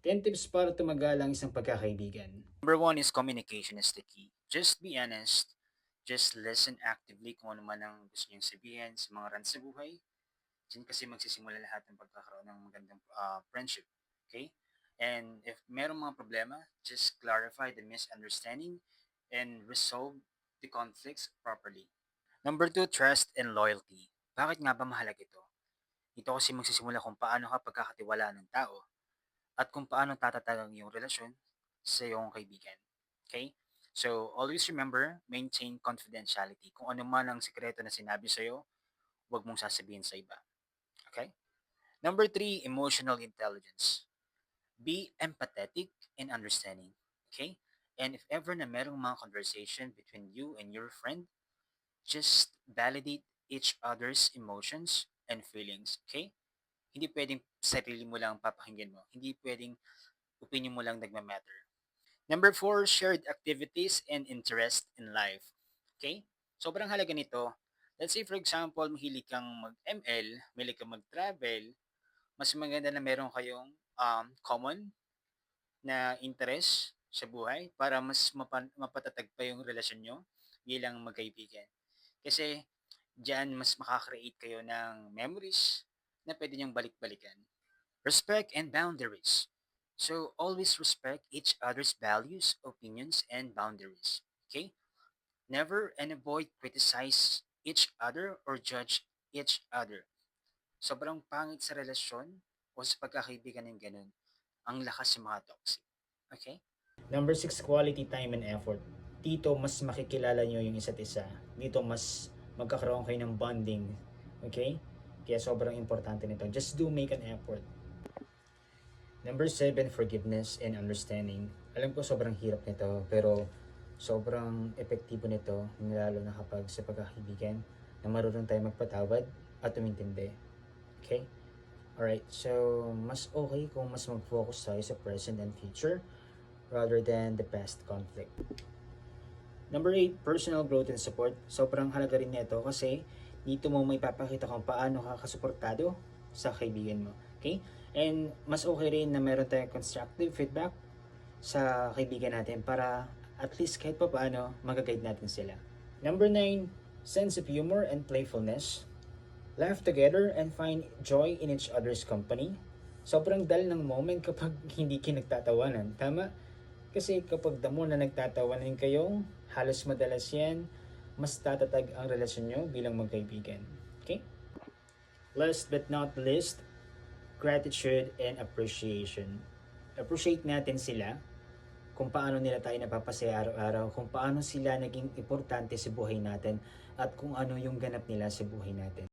10 tips para tumagal ang isang pagkakaibigan. Number one is communication is the key. Just be honest. Just listen actively kung ano man ang gusto niyong sabihin sa mga rants sa buhay. Diyan kasi magsisimula lahat ng pagkakaroon ng magandang ah, friendship. Okay? And if merong mga problema, just clarify the misunderstanding and resolve the conflicts properly. Number two, trust and loyalty. Bakit nga ba mahalaga ito? Ito kasi magsisimula kung paano ka pagkakatiwalaan ng tao at kung paano tatatag ang iyong relasyon sa iyong kaibigan. Okay? So, always remember, maintain confidentiality. Kung ano man ang sikreto na sinabi sa iyo, huwag mong sasabihin sa iba. Okay? Number three, emotional intelligence. Be empathetic and understanding. Okay? And if ever na merong mga conversation between you and your friend, just validate each other's emotions and feelings. Okay? Hindi pwedeng sarili mo lang papakinggan mo. Hindi pwedeng opinion mo lang nagmamatter. Number four, shared activities and interest in life. Okay? Sobrang halaga nito. Let's say for example, mahilig kang mag-ML, mahilig kang mag-travel, mas maganda na meron kayong um, common na interest sa buhay para mas mapa- mapatatag pa yung relasyon nyo bilang magkaibigan. Kasi diyan mas makakreate kayo ng memories na pwede niyong balik-balikan. Respect and boundaries. So, always respect each other's values, opinions, and boundaries. Okay? Never and avoid criticize each other or judge each other. Sobrang pangit sa relasyon o sa pagkakaibigan ng ganun. Ang lakas sa mga toxic. Okay? Number 6, quality time and effort. Dito, mas makikilala nyo yung isa't isa. Dito, mas magkakaroon kayo ng bonding. Okay? Kaya sobrang importante nito. Just do make an effort. Number 7, forgiveness and understanding. Alam ko sobrang hirap nito, pero sobrang epektibo nito, lalo na kapag sa pagkakaibigan, na marunong tayo magpatawad at umintindi. Okay? Alright, so mas okay kung mas mag-focus tayo sa present and future rather than the past conflict. Number 8, personal growth and support. Sobrang halaga rin nito kasi dito mo may papakita kung paano ka kasuportado sa kaibigan mo. Okay? And mas okay rin na meron tayong constructive feedback sa kaibigan natin para at least kahit pa paano magaguide natin sila. Number 9, sense of humor and playfulness. Laugh together and find joy in each other's company. Sobrang dal ng moment kapag hindi kayo nagtatawanan. Tama? Kasi kapag damo na nagtatawanan kayong, halos madalas yan, mas tatatag ang relasyon nyo bilang magkaibigan. Okay? Last but not least, gratitude and appreciation. Appreciate natin sila kung paano nila tayo napapasaya araw-araw, kung paano sila naging importante sa buhay natin, at kung ano yung ganap nila sa buhay natin.